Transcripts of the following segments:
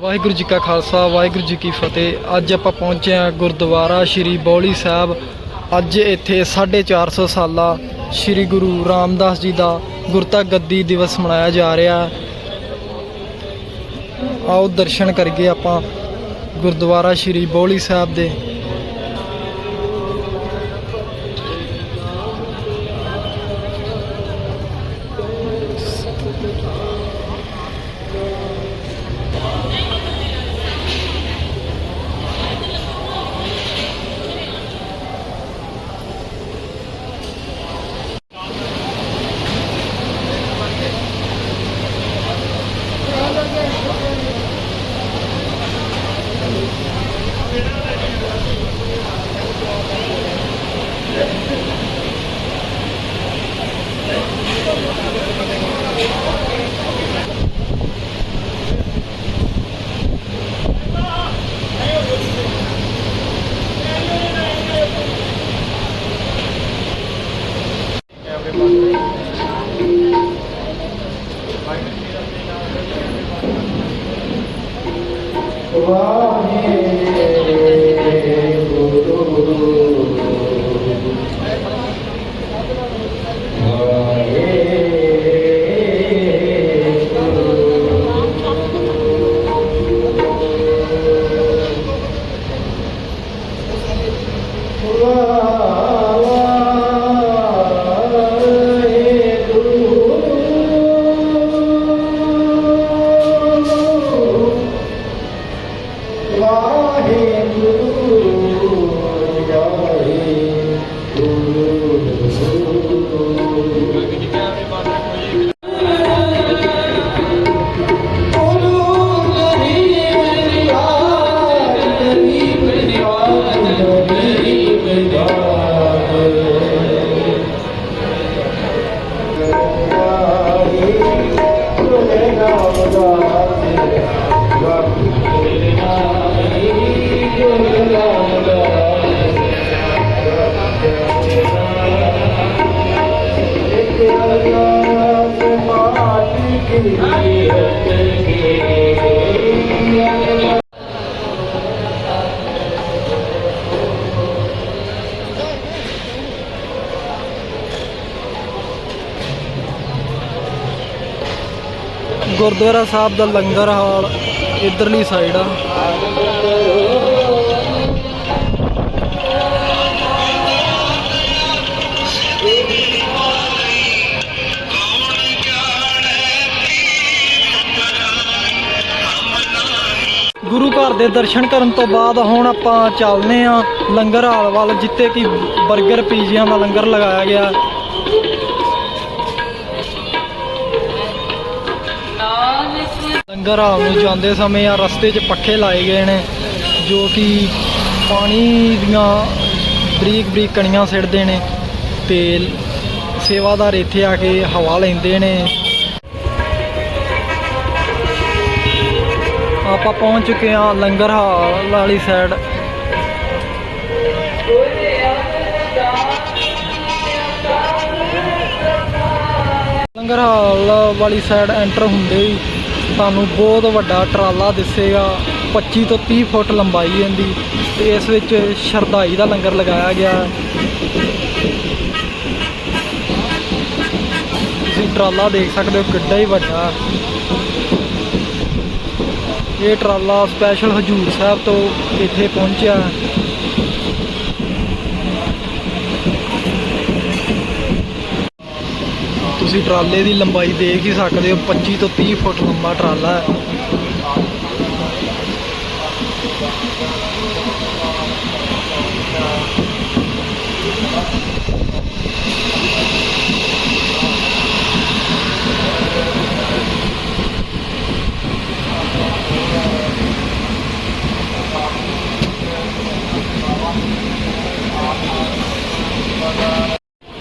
ਵਾਹਿਗੁਰੂ ਜੀ ਕਾ ਖਾਲਸਾ, ਵਾਹਿਗੁਰੂ ਜੀ ਕੀ ਫਤਿਹ। ਅੱਜ ਆਪਾਂ ਪਹੁੰਚੇ ਹਾਂ ਗੁਰਦੁਆਰਾ ਸ਼੍ਰੀ ਬੌਲੀ ਸਾਹਿਬ। ਅੱਜ ਇੱਥੇ 450 ਸਾਲਾ ਸ਼੍ਰੀ ਗੁਰੂ ਰਾਮਦਾਸ ਜੀ ਦਾ ਗੁਰਤਾ ਗੱਦੀ ਦਿਵਸ ਮਨਾਇਆ ਜਾ ਰਿਹਾ ਹੈ। ਆਓ ਦਰਸ਼ਨ ਕਰੀਏ ਆਪਾਂ ਗੁਰਦੁਆਰਾ ਸ਼੍ਰੀ ਬੌਲੀ ਸਾਹਿਬ ਦੇ। Allah ਗੁਰਦੁਆਰਾ ਸਾਹਿਬ ਦਾ ਲੰਗਰ ਹਾਲ ਇਧਰਲੀ ਸਾਈਡ ਆ। ਘਰ ਦੇ ਦਰਸ਼ਨ ਕਰਨ ਤੋਂ ਬਾਅਦ ਹੁਣ ਆਪਾਂ ਚੱਲਨੇ ਆ ਲੰਗਰ ਹਾਲ ਵੱਲ, ਜਿੱਥੇ ਕਿ 버ਗਰ ਪੀਜ਼ਿਆਂ ਦਾ ਲੰਗਰ ਲਗਾਇਆ ਗਿਆ। ਲੰਗਰ ਹਾਲ ਨੂੰ ਜਾਂਦੇ ਸਮੇਂ ਆ ਰਸਤੇ 'ਚ ਪੱਖੇ ਲਾਏ ਗਏ ਨੇ, ਜੋ ਕਿ ਪਾਣੀ ਦੀਆਂ ਬਰੀਕ ਬਰੀਕ ਕਣੀਆਂ ਸਿੱਟਦੇ ਨੇ ਤੇ ਸੇਵਾਦਾਰ ਇੱਥੇ ਆ ਕੇ ਹਵਾ ਲੈਂਦੇ ਨੇ। ਆਪਾਂ ਪਹੁੰਚ ਚੁੱਕੇ ਹਾਂ ਲੰਗਰ ਹਾਲ ਵਾਲੀ ਸਾਈਡ ਲੰਗਰ ਹਾਲ ਵਾਲੀ ਸਾਈਡ ਐਂਟਰ ਹੁੰਦੇ ਹੀ ਤੁਹਾਨੂੰ ਬਹੁਤ ਵੱਡਾ ਟਰਾਲਾ ਦਿਸੇਗਾ। 25 ਤੋਂ 30 ਫੁੱਟ ਲੰਬਾਈ ਇਹਦੀ ਤੇ ਇਸ ਵਿੱਚ ਸ਼ਰਧਾਈ ਦਾ ਲੰਗਰ ਲਗਾਇਆ ਗਿਆ ਹੈ। ਤੁਸੀਂ ਟਰਾਲਾ ਦੇਖ ਸਕਦੇ ਹੋ ਕਿੱਡਾ ਹੀ ਵੱਡਾ ਇਹ ਟਰਾਲਾ ਸਪੈਸ਼ਲ ਹਜੂਰ ਸਾਹਿਬ ਤੋਂ ਇੱਥੇ ਪਹੁੰਚਿਆ। ਤੁਸੀਂ ਟਰਾਲੇ ਦੀ ਲੰਬਾਈ ਦੇਖ ਹੀ ਸਕਦੇ ਹੋ 25 ਤੋਂ 30 ਫੁੱਟ ਲੰਬਾ ਟਰਾਲਾ ਹੈ।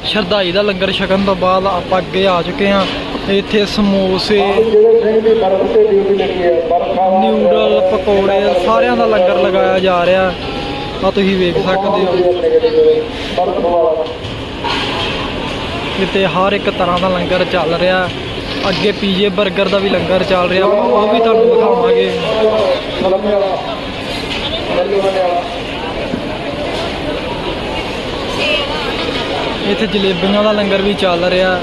ਸ਼ਰਧਾਈ ਦਾ ਲੰਗਰ ਛਕਣ ਤੋਂ ਬਾਅਦ ਆਪਾਂ ਅੱਗੇ ਆ ਚੁੱਕੇ ਹਾਂ। ਇੱਥੇ ਸਮੋਸੇ ਨਿਊਡਲ ਪਕੌੜੇ, ਸਾਰਿਆਂ ਦਾ ਲੰਗਰ ਲਗਾਇਆ ਜਾ ਰਿਹਾ। ਆ ਤੁਸੀਂ ਵੇਖ ਸਕਦੇ ਹੋ। ਇੱਥੇ ਹਰ ਇੱਕ ਤਰ੍ਹਾਂ ਦਾ ਲੰਗਰ ਚੱਲ ਰਿਹਾ। ਅੱਗੇ ਪੀਜੇ 버ਗਰ ਦਾ ਵੀ ਲੰਗਰ ਚੱਲ ਰਿਹਾ। ਉਹ ਵੀ ਤੁਹਾਨੂੰ ਦਿਖਾਵਾਂਗੇ ਮਲੰਮੇ ਵਾਲਾ ਮਲੰਮੇ ਵਾਲਾ ਇੱਥੇ ਜਲੇਬੀਆਂ ਦਾ ਲੰਗਰ ਵੀ ਚੱਲ ਰਿਹਾ।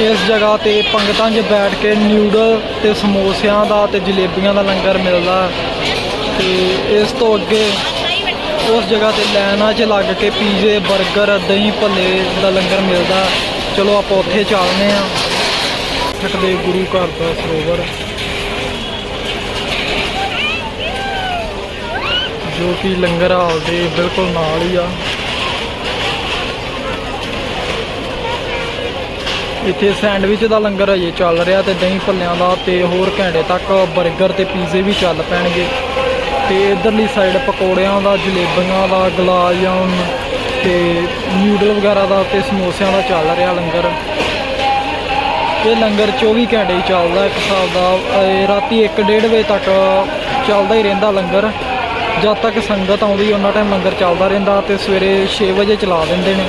ਇਸ ਜਗ੍ਹਾ ਤੇ ਪੰਗਤਾਂ 'ਚ ਬੈਠ ਕੇ ਨਿਊਡਲ ਤੇ ਸਮੋਸਿਆਂ ਦਾ ਤੇ ਜਲੇਬੀਆਂ ਦਾ ਲੰਗਰ ਮਿਲਦਾ। ਤੇ ਇਸ ਤੋਂ ਅੱਗੇ ਉਸ ਜਗ੍ਹਾ ਤੇ ਲਾਈਨਾਂ 'ਚ ਲੱਗ ਕੇ ਪੀਜ਼ੇ 버ਗਰ ਦਹੀਂ ਭੱਲੇ ਦਾ ਲੰਗਰ ਮਿਲਦਾ। ਚਲੋ ਆਪਾਂ ਉੱਥੇ ਚੱਲਦੇ ਆਂ ਸਕਦੇ ਗੁਰੂ ਘਰ ਦਾ ਸਰੋਵਰ, ਜੋ ਕਿ ਲੰਗਰ ਹਾਲ ਦੇ ਬਿਲਕੁਲ ਨਾਲ ਹੀ ਆ। ਇੱਥੇ ਸੈਂਡਵਿਚ ਦਾ ਲੰਗਰ ਅਜੇ ਚੱਲ ਰਿਹਾ ਤੇ ਦਹੀਂ ਭੱਲਿਆਂ ਦਾ ਤੇ ਹੋਰ ਘੰਟੇ ਤੱਕ 버ਗਰ ਤੇ ਪੀਜ਼ੇ ਵੀ ਚੱਲ ਪੈਣਗੇ। ਤੇ ਇਧਰਲੀ ਸਾਈਡ ਪਕੌੜਿਆਂ ਦਾ, ਜਲੇਬੀਆਂ ਦਾ, ਗੁਲਾਬ ਜਾਮੁਨ ਤੇ ਨਿਊਡਲ ਵਗੈਰਾ ਦਾ ਤੇ ਸਮੋਸਿਆਂ ਦਾ ਚੱਲ ਰਿਹਾ ਲੰਗਰ। ਇਹ ਲੰਗਰ 24 ਘੰਟੇ ਹੀ ਚੱਲਦਾ ਇੱਕ ਹਿਸਾਬ ਦਾ। ਇਹ ਰਾਤੀ 1:30 ਵਜੇ ਤੱਕ ਚੱਲਦਾ ਹੀ ਰਹਿੰਦਾ ਲੰਗਰ। ਜਦ ਤੱਕ ਸੰਗਤ ਆਉਂਦੀ, ਉਹਨਾਂ ਟਾਈਮ ਲੰਗਰ ਚੱਲਦਾ ਰਹਿੰਦਾ ਤੇ ਸਵੇਰੇ 6 ਵਜੇ ਚਲਾ ਦਿੰਦੇ ਨੇ।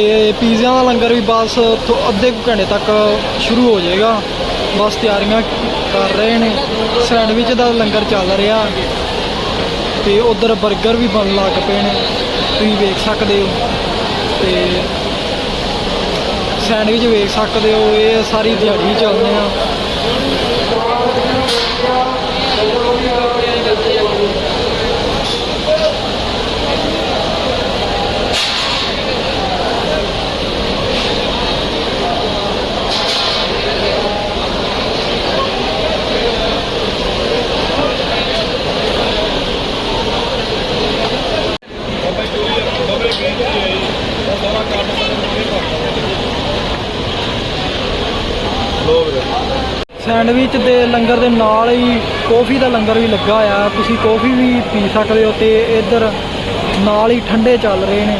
ਤੇ ਪੀਜ਼ਿਆਂ ਦਾ ਲੰਗਰ ਵੀ ਬਸ ਥੋ- ਅੱਧੇ ਕੁ ਘੰਟੇ ਤੱਕ ਸ਼ੁਰੂ ਹੋ ਜਾਏਗਾ। ਬਸ ਤਿਆਰੀਆਂ ਕਰ ਰਹੇ ਨੇ। ਸੈਂਡਵਿਚ ਦਾ ਲੰਗਰ ਚੱਲ ਰਿਹਾ। ਤੇ ਉਧਰ 버ਗਰ ਵੀ ਬਣ ਲੱਗ ਪਏ ਨੇ। ਤੁਸੀਂ ਵੇਖ ਸਕਦੇ ਹੋ। ਤੇ ਸੈਂਡਵਿਚ ਵੇਖ ਸਕਦੇ ਹੋ। ਇਹ ਸਾਰੀ ਦਿਹਾੜੀ ਚੱਲਦੇ ਆ ਸੈਂਡਵਿਚ ਦੇ ਲੰਗਰ ਦੇ ਨਾਲ ਹੀ ਕੌਫੀ ਦਾ ਲੰਗਰ ਵੀ ਲੱਗਾ ਹੋਇਆ ਤੁਸੀਂ ਕੌਫੀ ਵੀ ਪੀ ਸਕਦੇ ਹੋ ਤੇ ਇੱਧਰ ਨਾਲ ਹੀ ਠੰਡੇ ਚੱਲ ਰਹੇ ਨੇ।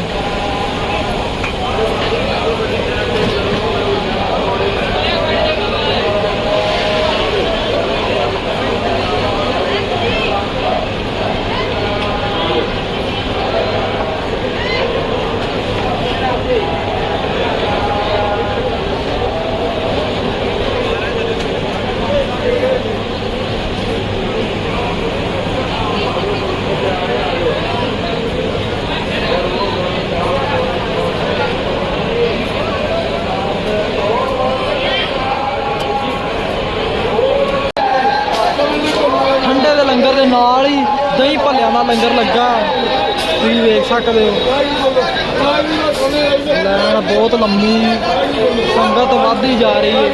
ਲੰਗਰ ਲੱਗਾ। ਤੁਸੀਂ ਵੇਖ ਸਕਦੇ ਹੋ। ਲੈਣ ਬਹੁਤ ਲੰਮੀ ਸੰਗਤ ਵੱਧਦੀ ਜਾ ਰਹੀ ਹੈ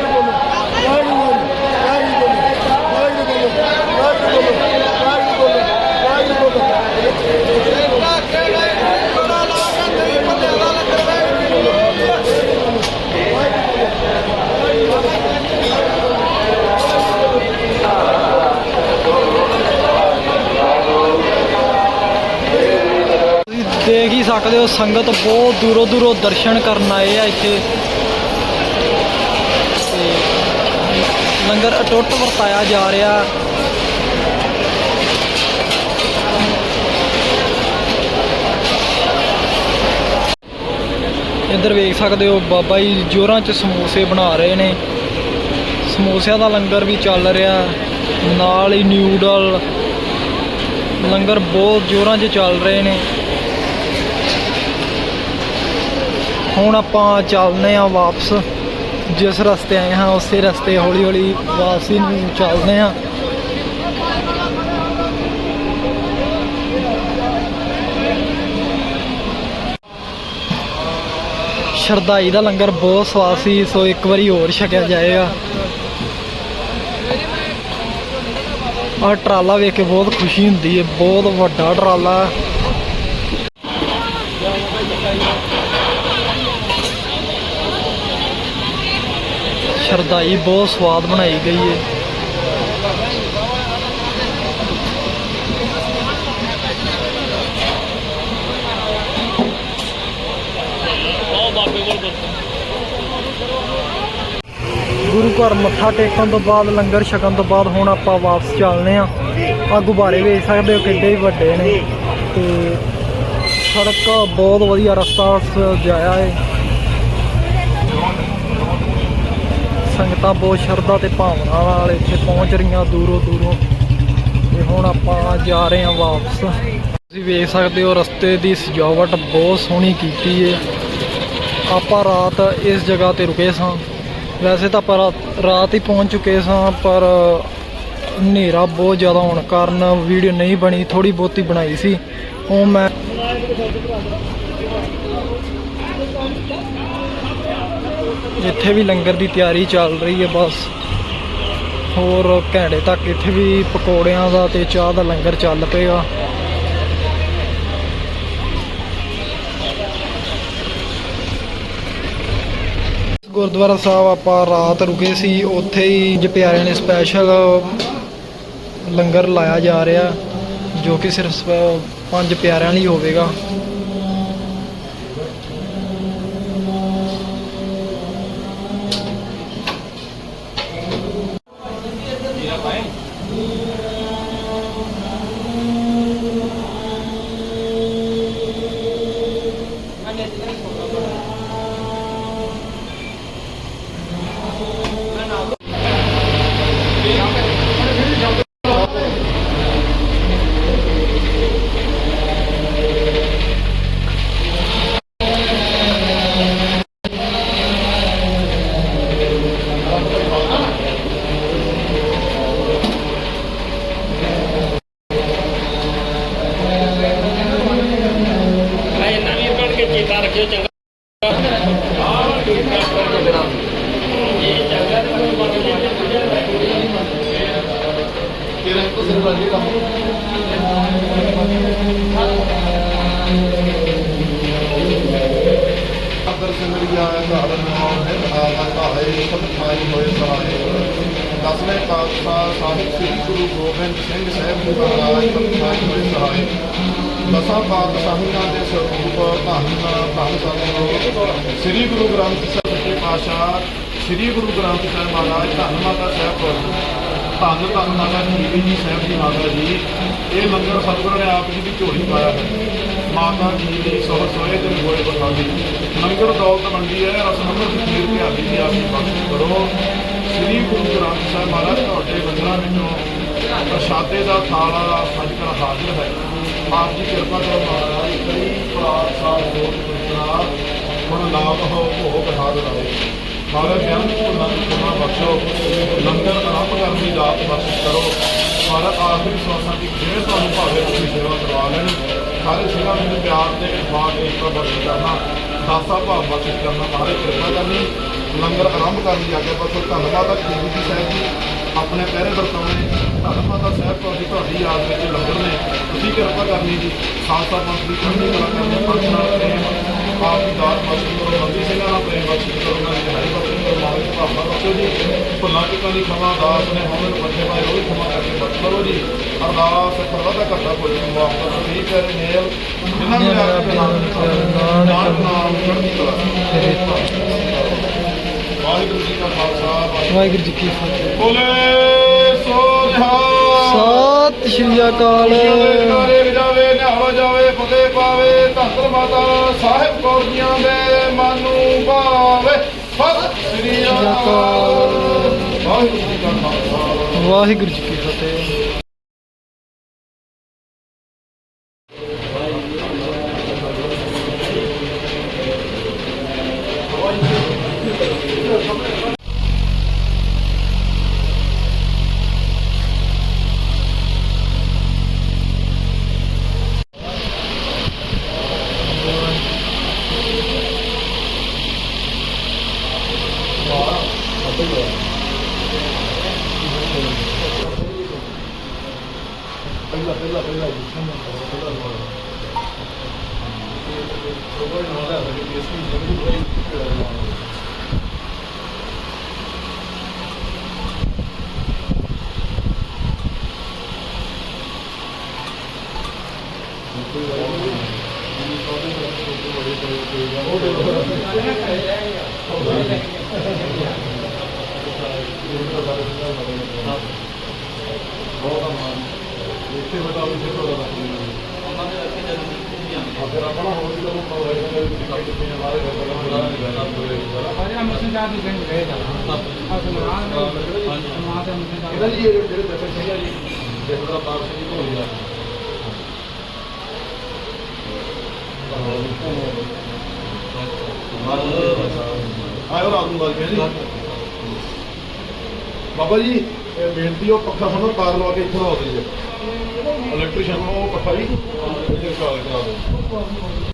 ਤੁਸੀਂ ਦੇਖ ਹੀ ਸਕਦੇ ਹੋ। ਸੰਗਤ ਬਹੁਤ ਦੂਰੋਂ ਦੂਰੋਂ ਦਰਸ਼ਨ ਕਰਨ ਆਏ ਆ ਇੱਥੇ। ਲੰਗਰ ਅਟੁੱਟ ਵਰਤਾਇਆ ਜਾ ਰਿਹਾ। ਇੱਧਰ ਵੇਖ ਸਕਦੇ ਹੋ, ਬਾਬਾ ਜੀ ਜੋਰਾਂ 'ਚ ਸਮੋਸੇ ਬਣਾ ਰਹੇ ਨੇ। ਸਮੋਸਿਆਂ ਦਾ ਲੰਗਰ ਵੀ ਚੱਲ ਰਿਹਾ। ਨਾਲ ਹੀ ਨਿਊਡਲ ਲੰਗਰ ਬਹੁਤ ਜੋਰਾਂ 'ਚ ਚੱਲ ਰਹੇ ਨੇ। ਹੁਣ ਆਪਾਂ ਚੱਲਦੇ ਆ ਵਾਪਸ। ਜਿਸ ਰਸਤੇ ਆਏ ਹਾਂ, ਉਸੇ ਰਸਤੇ ਹੌਲੀ ਹੌਲੀ ਵਾਪਸੀ ਨੂੰ ਚੱਲਦੇ ਆ ਸ਼ਰਦਾਈ ਦਾ ਲੰਗਰ ਬਹੁਤ ਸਵਾਦ ਸੀ, ਸੋ ਇੱਕ ਵਾਰੀ ਹੋਰ ਛਕਿਆ ਜਾਏਗਾ। ਆ ਟਰਾਲਾ ਵੇਖ ਕੇ ਬਹੁਤ ਖੁਸ਼ੀ ਹੁੰਦੀ ਹੈ, ਬਹੁਤ ਵੱਡਾ ਟਰਾਲਾ। ਸ਼ਰਦਾਈ ਬਹੁਤ ਸਵਾਦ ਬਣਾਈ ਗਈ ਹੈ ਗੁਰੂ ਘਰ ਮੱਥਾ ਟੇਕਣ ਤੋਂ ਬਾਅਦ, ਲੰਗਰ ਛਕਣ ਤੋਂ ਬਾਅਦ ਹੁਣ ਆਪਾਂ ਵਾਪਸ ਚੱਲਦੇ ਆਂ। ਆ ਗੁਬਾਰੇ ਵੇਖ ਸਕਦੇ ਹੋ ਕਿੱਡੇ ਹੀ ਵੱਡੇ ਨੇ। ਤੇ ਸੜਕ ਬਹੁਤ ਵਧੀਆ ਰਸਤਾ ਜਾਇਆ ਹੈ ਸੰਗਤਾਂ ਬਹੁਤ ਸ਼ਰਧਾ ਤੇ ਭਾਵਨਾ ਨਾਲ ਇੱਥੇ ਪਹੁੰਚ ਰਹੀਆਂ ਦੂਰੋਂ ਦੂਰੋਂ। ਤੇ ਹੁਣ ਆਪਾਂ ਜਾ ਰਹੇ ਹਾਂ ਵਾਪਸ। ਤੁਸੀਂ ਵੇਖ ਸਕਦੇ ਹੋ ਰਸਤੇ ਦੀ ਸਜਾਵਟ ਬਹੁਤ ਸੋਹਣੀ ਕੀਤੀ ਹੈ ਆਪਾਂ ਰਾਤ ਇਸ ਜਗ੍ਹਾ ਤੇ ਰੁਕੇ ਸਾਂ। ਵੈਸੇ ਤਾਂ ਆਪਾਂ ਰਾਤ- ਰਾਤ ਹੀ ਪਹੁੰਚ ਚੁੱਕੇ ਸਾਂ, ਪਰ ਹਨੇਰਾ ਬਹੁਤ ਜ਼ਿਆਦਾ ਹੋਣ ਕਾਰਨ ਵੀਡੀਓ ਨਹੀਂ ਬਣੀ ਥੋੜੀ ਬਹੁਤੀ ਬਣਾਈ ਸੀ। ਉਹ ਮੈਂ ਇੱਥੇ ਵੀ ਲੰਗਰ ਦੀ ਤਿਆਰੀ ਚੱਲ ਰਹੀ ਹੈ ਬਸ। ਹੋਰ ਘੰਟੇ ਤੱਕ ਇੱਥੇ ਵੀ ਪਕੌੜਿਆਂ ਦਾ ਤੇ ਚਾਹ ਦਾ ਲੰਗਰ ਚੱਲ ਪਏਗਾ ਗੁਰਦੁਆਰਾ ਸਾਹਿਬ ਆਪਾਂ ਰਾਤ ਰੁਕੇ ਸੀ, ਉੱਥੇ ਹੀ ਜ ਪਿਆਰਿਆਂ ਨੇ ਸਪੈਸ਼ਲ ਲੰਗਰ ਲਾਇਆ ਜਾ ਰਿਹਾ, ਜੋ ਕਿ ਸਿਰਫ ਪੰਜ ਪਿਆਰਿਆਂ ਲਈ ਹੋਵੇਗਾ। ਦਸਵੇਂ ਪਾਤਸ਼ਾਹ ਸਾਹਿਬ ਸ੍ਰੀ ਗੁਰੂ ਗੋਬਿੰਦ ਸਿੰਘ ਸਾਹਿਬ ਜੀ ਮਹਾਰਾਜ ਸਭ ਹੋਏ ਸਹਾਏ ਦਸਾਂ ਪਾਤਸ਼ਾਹੀਆਂ ਦੇ ਸਰੂਪ ਧੰਨ ਧੰਨ ਸਾਹਿਬ ਸ੍ਰੀ ਗੁਰੂ ਗ੍ਰੰਥ ਸਾਹਿਬ ਸੱਚੇ ਪਾਤਸ਼ਾਹ ਸ੍ਰੀ ਗੁਰੂ ਗ੍ਰੰਥ ਸਾਹਿਬ ਮਹਾਰਾਜ, ਧੰਨ ਮਾਤਾ ਸਾਹਿਬ ਧੰਨ ਧੰਨ ਮਾਤਾ ਜੀਵੀ ਜੀ, ਸਾਹਿਬ ਜੀ, ਮਾਤਾ ਜੀ। ਇਹ ਲੰਗਰ ਸਤਿਗੁਰੂ ਨੇ ਆਪ ਜੀ ਦੀ ਝੋਲੀ ਪਾਇਆ ਹੈ। ਮਾਤਾ ਜੀ ਦੀ ਸੋਹ ਸੋਹੇ ਦੇ ਗੋਏ ਬਖਾਲੀ ਲੰਗਰ ਦੌਲਤ ਮੰਡੀ ਹੈ, ਰਸ ਨੰਬਰ ਫਕੀਰ ਤੇ ਆਦੀ ਦੀ ਆਸੀ ਬਖਸ਼ ਕਰੋ। ਸ੍ਰੀ ਗੁਰੂ ਗ੍ਰੰਥ ਸਾਹਿਬ ਮਹਾਰਾਜ, ਤੁਹਾਡੇ ਬੰਦਰਾਂ ਵਿੱਚੋਂ ਪ੍ਰਸ਼ਾਦੇ ਦਾ ਥਾਲਾ ਸੱਜ ਕਰ ਹਾਜ਼ਰ ਹੈ। ਆਪ ਜੀ ਕਿਰਪਾ ਕਰੋ ਮਹਾਰਾਜ, ਕਈ ਪ੍ਰਾਰ ਸਾਹਿਬ ਜੋਤ ਪੁੱਤਰਾ ਹੁਣ ਨਾਮ ਹੋ, ਭੋਗ ਹਾਜ਼ਰ ਆਏ ਸਾਰਾ ਗਿਆਨ ਭੁੱਲਾਂ ਦੀ ਖਿਮਾ ਬਖਸ਼ੋ। ਲੰਗਰ ਆਰੰਭ ਕਰਨ ਦੀ ਦਾਤ ਬਖਸ਼ ਕਰੋ। ਮਹਾਰਾਜ ਆਖਰੀ ਸਵਾਸਾਂ ਦੀ ਜਿਵੇਂ ਤੁਹਾਨੂੰ ਭਾਵੇਂ ਤੁਸੀਂ ਸੇਵਾ ਕਰਵਾ ਲੈਣ। ਸਾਰੇ ਸੇਵਾ ਨੂੰ ਪਿਆਰ ਦੇ ਬਾਗ ਇੱਕ ਬਖਸ਼ ਕਰਨਾ, ਦਾਸਾ ਭਾਵ ਬਖਸ਼ ਕਰਨਾ ਸਾਰੇ ਕਿਰਪਾ ਕਰਨੀ। ਲੰਗਰ ਆਰੰਭ ਕਰਨ ਦੀ ਆਗਿਆ ਬਖਸ਼ੋ। ਧੰਨਵਾਦ ਹੈ ਗੁਰੂ ਜੀ ਸਾਹਿਬ ਜੀ, ਆਪਣੇ ਪਹਿਰੇ ਵਰਤਾਉਣੇ ਧੰਨਵਾਦ ਹੈ ਸਾਹਿਬ ਤੁਹਾਡੀ ਤੁਹਾਡੀ ਯਾਦ ਵਿੱਚ ਲੰਗਰ ਨੇ, ਤੁਸੀਂ ਕਿਰਪਾ ਕਰਨੀ ਜੀ। ਖਾਲਸਾ ਪੰਥ ਦੀ ਚੜ੍ਹਦੀ ਕਲਾ ਕਰਨੀ, ਪੰਥ ਨਾਲ ਪ੍ਰੇਮ ਆਪ ਦੀ ਦਾਤ ਬਖਸ਼ ਕਰੋ ਬੰਦੀ ਸਿੰਘਾਂ ਨਾਲ ਪ੍ਰੇਮ ਬਖਸ਼ ਕਰੋ ਉਹਨਾਂ ਦੀ ਰਿਹਾਈ ਬਖਸ਼ ਕਰੋ ਮਾਲਕ ਭਾਵਨਾ ਬਖਸ਼ੋ ਜੀ। ਭੁੱਲਾਂ ਚੁੱਕਾਂ ਦੀ ਖਮਾ ਦਾਸ ਨੇ ਹੋਵੇ ਪੱਠੇ ਪਾਏ ਉਹ ਵੀ ਖਮਾ ਕਰਕੇ ਬਖਸ਼ ਕਰੋ ਜੀ। ਅਰਦਾਸ ਸਰਵਦਾ ਕਰਤਾ ਕੋਈ ਮਾਫ ਕਰੋ ਠੀਕ ਹੈ। ਨੇਲ ਜਿਨ੍ਹਾਂ ਨੂੰ ਯਾਦ ਕਰਨਾ ਨਾਨਕ ਨਾਮ ਚੜ੍ਹਦੀ ਕਲਾ ਵਾਹਿਗੁਰੂ ਜੀ ਕਾ ਖਾਲਸਾ ਵਾਹਿਗੁਰੂ ਜੀ ਕੀ ਫਤਿਹ। ਬੋਲੇ ਸੋ ਸਤਿ ਸ਼੍ਰੀ ਅਕਾਲ। ਨਾਰੇ ਜਾਵੇ ਨਿਹਾਲ ਜਾਵੇ ਫਤਿਹ ਪਾਵੇ ਧੰਨ ਮਾਤਾ ਸਾਹਿਬ ਕੌਰ ਜੀਆਂ ਦੇ ਮਨ ਨੂੰ ਭਾਵੇ। ਸਤਿ ਸ੍ਰੀ ਅਕਾਲ। ਵਾਹਿਗੁਰੂ ਜੀ ਕਾ Khalsa. over and all that, but it basically is going to ਇਹਦਾ ਜੀ ਇਹ ਜਿਹੜੇ ਪੈਸੇ ਸੀਗਾ ਜੀ ਜਿਹੜਾ ਦਾ ਪਾਸ ਨਹੀਂ ਹੋ। ਗਿਆ ਆਇਓ ਰਾਤ ਨੂੰ ਗੱਲ ਜੀ। ਬਾਬਾ ਜੀ ਇਹ ਬੇਨਤੀ ਉਹ ਪੱਖਾ ਸਾਨੂੰ ਤਾਰ ਲਵਾ ਕੇ ਇੱਥੇ ਲਵਾ ਦਿਓ ਇਲੈਕਟ੍ਰੀਸ਼ੀਅਨ ਉਹ ਪੱਖਾ ਜੀ ਇੱਥੇ ਕਾਲ ਕਰਾ ਦਿਓ। quần.